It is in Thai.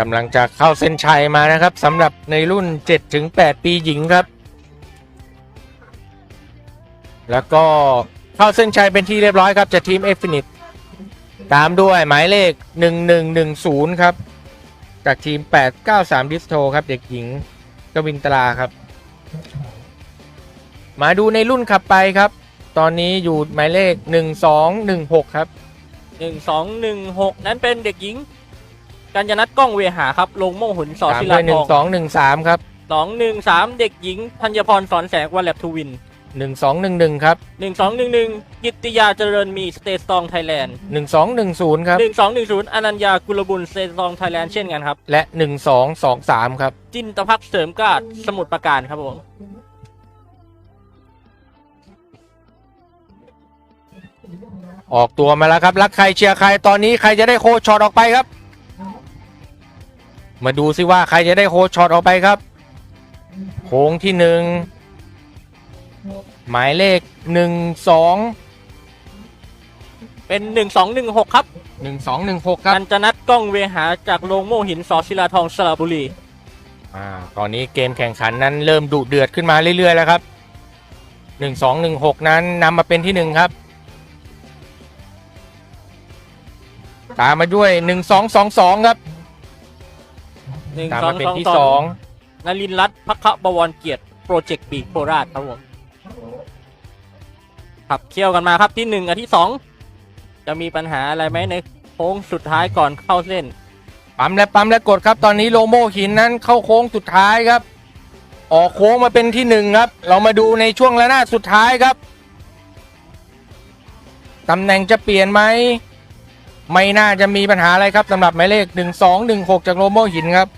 กำลังจะเข้าเส้นชัยมานะครับสำหรับในรุ่น 7-8 ปีหญิงครับ แล้วก็เข้าเส้นชัยเป็นที่เรียบร้อยครับจากทีมเอฟฟินิตตามด้วยหมายเลข 1110 ครับ จากทีม 893 ดิสโทครับ เด็กหญิงกวินตราครับ มาดูในรุ่นขับไปครับ ตอนนี้อยู่หมายเลข 1216 ครับหนึ่งสองหนึ่งหกนั้นเป็นเด็กหญิง กัญญนัทก้องเวหาครับ ลงโม่งหุนสอตามศิด้ลาวยทอง1213ครับสองหนึ่งสามเด็กหญิงธัญพรสอนแสงวันแลบทูวิน1211ครับหนึ่งสองหนึ่งหนึ่งกิตติยาเจริญมีสเตสตองไทยแลนด์1210ครับหนึ่งสองหนึ่งศูนย์อนัญญากุลบุญสเตสตองไทยแลนด์เช่นกันครับ และ1223ครับ จินตพักเสริมกาดสมุทรปราการครับผมออกตัวมาแล้วครับ รักใครเชียร์ใครตอนนี้ใครจะได้โคชช็อตออกไปครับ มาดูซิว่าใครจะได้โคชช็อตออกไปครับ โค้งที่หนึ่งหมายเลขหนึ่งสองเป็นหนึ่งสองหนึ่งหกครับหนึ่งสองหนึ่งหกครับ กัญจนัทก้องเวหาจากโรงโม่หินสอศิลาทองสระบุรี อ่าตอนนี้เกมแข่งขันนั้นเริ่มดุเดือดขึ้นมาเรื่อยๆแล้วครับหนึ่งสองหนึ่งหกนั้นนำมาเป็นที่หนึ่งครับตามมาด้วยหนึ่งสองสองสองครับ หนึ่งตามสอมางเป็นสองที่สสอองงนลินทร์รัตน์พักบวรเกียรติโปรเจกต์บีโคราชครับผมขับเคี่ยวกันมาครับที่หนึ่งกับที่สองจะมีปัญหาอะไรไหมในโค้งสุดท้ายก่อนเข้าเส้น ปั๊มและปั๊มและกดครับ ตอนนี้โลโมหินนั้นเข้าโค้งสุดท้ายครับ ออกโค้งมาเป็นที่หนึ่งครับ เรามาดูในช่วงระนาดสุดท้ายครับตำแหน่งจะเปลี่ยนไหม ไม่น่าจะมีปัญหาอะไรครับสำหรับหมายเลข 1216 จากโลโมหินครับ